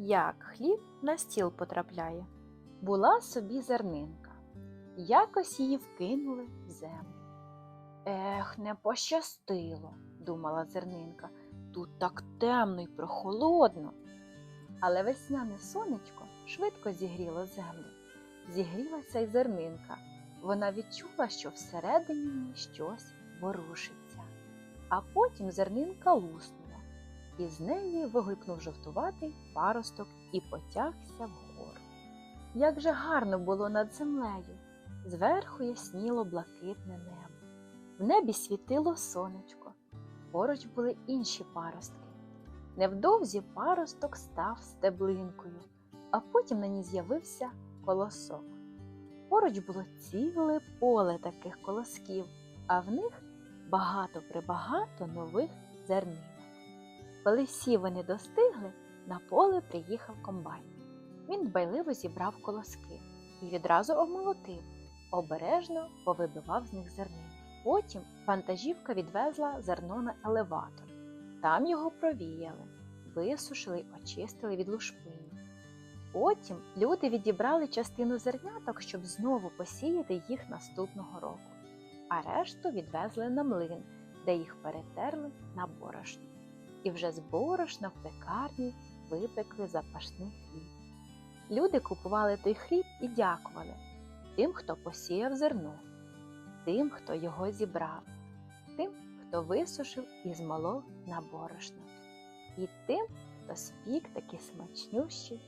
Як хліб на стіл потрапляє. Була собі зернинка. Якось її вкинули в землю. Ех, не пощастило, думала зернинка. Тут так темно й прохолодно. Але весняне сонечко швидко зігріло землю. Зігрілася й зернинка. Вона відчула, що всередині її щось ворушиться. А потім зернинка луснула, і з неї вигулькнув жовтуватий паросток і потягся вгору. Як же гарно було над землею! Зверху ясніло блакитне небо. В небі світило сонечко, поруч були інші паростки. Невдовзі паросток став стеблинкою, а потім на ній з'явився колосок. Поруч було ціле поле таких колосків, а в них багато прибагато нових зернинок. Коли всі вони достигли, на поле приїхав комбайн. Він дбайливо зібрав колоски і відразу обмолотив, обережно повибивав з них зернини. Потім вантажівка відвезла зерно на елеватор. Там його провіяли, висушили й очистили від лушпинів. Потім люди відібрали частину зерняток, щоб знову посіяти їх наступного року, а решту відвезли на млин, де їх перетерли на борошно. І вже з борошна в пекарні випекли запашний хліб. Люди купували той хліб і дякували тим, хто посіяв зерно, тим, хто його зібрав, тим, хто висушив і змолов на борошно, і тим, хто спік такі смачнющі